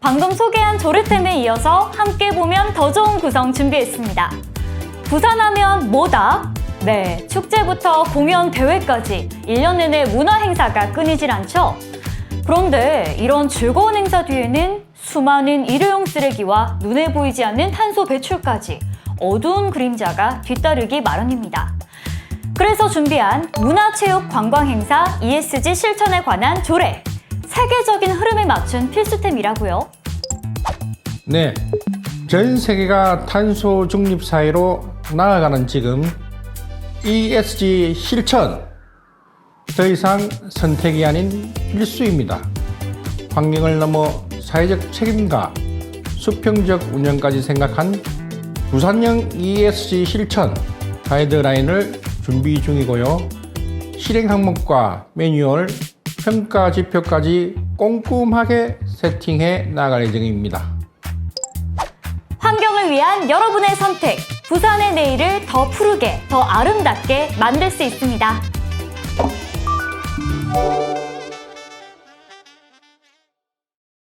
방금 소개한 조르템에 이어서 함께 보면 더 좋은 구성 준비했습니다. 부산하면 뭐다? 네, 축제부터 공연, 대회까지 1년 내내 문화 행사가 끊이질 않죠. 그런데 이런 즐거운 행사 뒤에는 수많은 일회용 쓰레기와 눈에 보이지 않는 탄소 배출까지 어두운 그림자가 뒤따르기 마련입니다. 그래서 준비한 문화체육 관광 행사 ESG 실천에 관한 조례. 세계적인 흐름에 맞춘 필수템이라고요. 네, 전 세계가 탄소 중립 사회로 나아가는 지금 ESG 실천 더 이상 선택이 아닌 필수입니다. 환경을 넘어 사회적 책임과 수평적 운영까지 생각한 부산형 ESG 실천 가이드라인을 준비 중이고요. 실행 항목과 매뉴얼, 평가 지표까지 꼼꼼하게 세팅해 나갈 예정입니다. 환경을 위한 여러분의 선택. 부산의 내일을 더 푸르게, 더 아름답게 만들 수 있습니다.